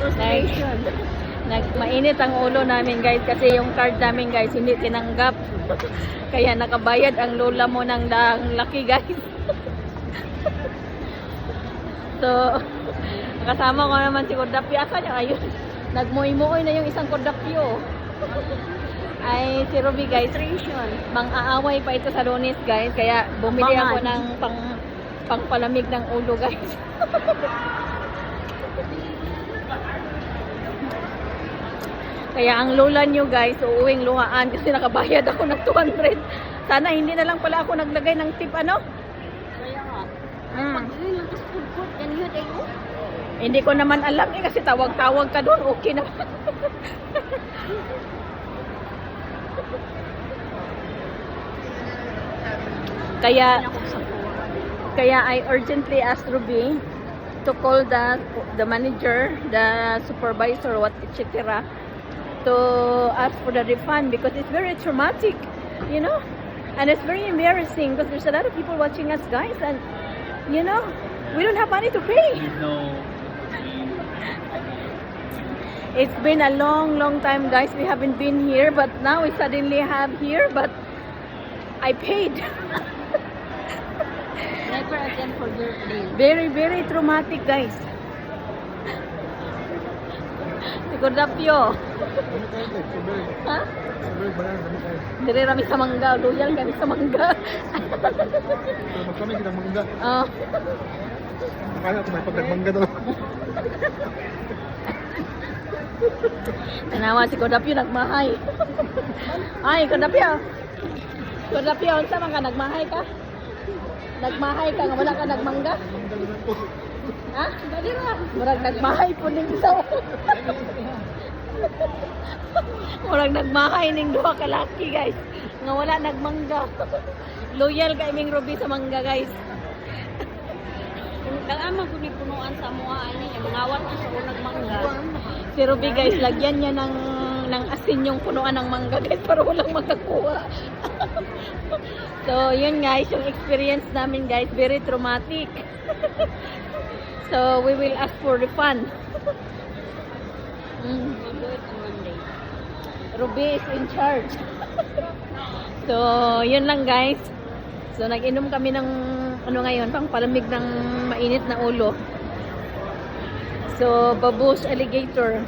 Frustration. Nag, mainit ang ulo namin guys kasi yung card namin guys hindi tinanggap. Kaya nakabayad ang lola mo ng dang laki guys. so, kasama ko naman si Kodapyo. Asa niya ayun? Nagmuoy-muoy na yung isang Kodapyo. Ay, si Ruby guys. Mang-aaway pa ito sa lunes guys. Kaya bumili ako ng pang pangpalamig ng ulo guys. Kaya ang lola nyo guys, uuwing luhaan kasi nakabayad ako ng 200. Sana hindi na lang pala ako naglagay ng tip ano? Kaya nga. Mm. Hindi ko naman alam eh kasi tawag-tawag ka doon, okay na. Kaya kaya I urgently asked Ruby to call the the manager, the supervisor, what etc. to ask for the refund because it's very traumatic, you know, and it's very embarrassing because there's a lot of people watching us, guys, and you know, we don't have money to pay. No. It's been a long, long time, guys. We haven't been here, but now we suddenly have here. But I paid. Never again forget this. Very, very traumatic, guys. Sigurdapyo. Ha? Dire rami sa mangga. Loyal kami sa mangga. Kami kita mangga. Oh. Kaya ko may pagmangga to. Tanawa si Kodapyo nagmahay. Ay, Kodapyo. Kodapyo, unsa man ka nagmahay ka? Nagmahay ka nga wala ka nagmangga? Ha? Dali ra. Murag nagmahay po ning isaw. Murag nagmahay ning duha ka laki, guys. Nga wala nagmangga. Loyal kay Ming Ruby sa mangga, guys. Kung ama ko ni punuan sa ini, yung mangawat sa unang mangga. Si Ruby, guys, lagyan niya ng ng asin yung punuan ng mangga, guys, para walang makakuha. so, yun guys, yung experience namin, guys, very traumatic. so, we will ask for refund. Mm. We'll. Ruby is in charge. so, yun lang guys. So, nag-inom kami ng ano ngayon, pang palamig ng mainit na ulo. So, babush alligator.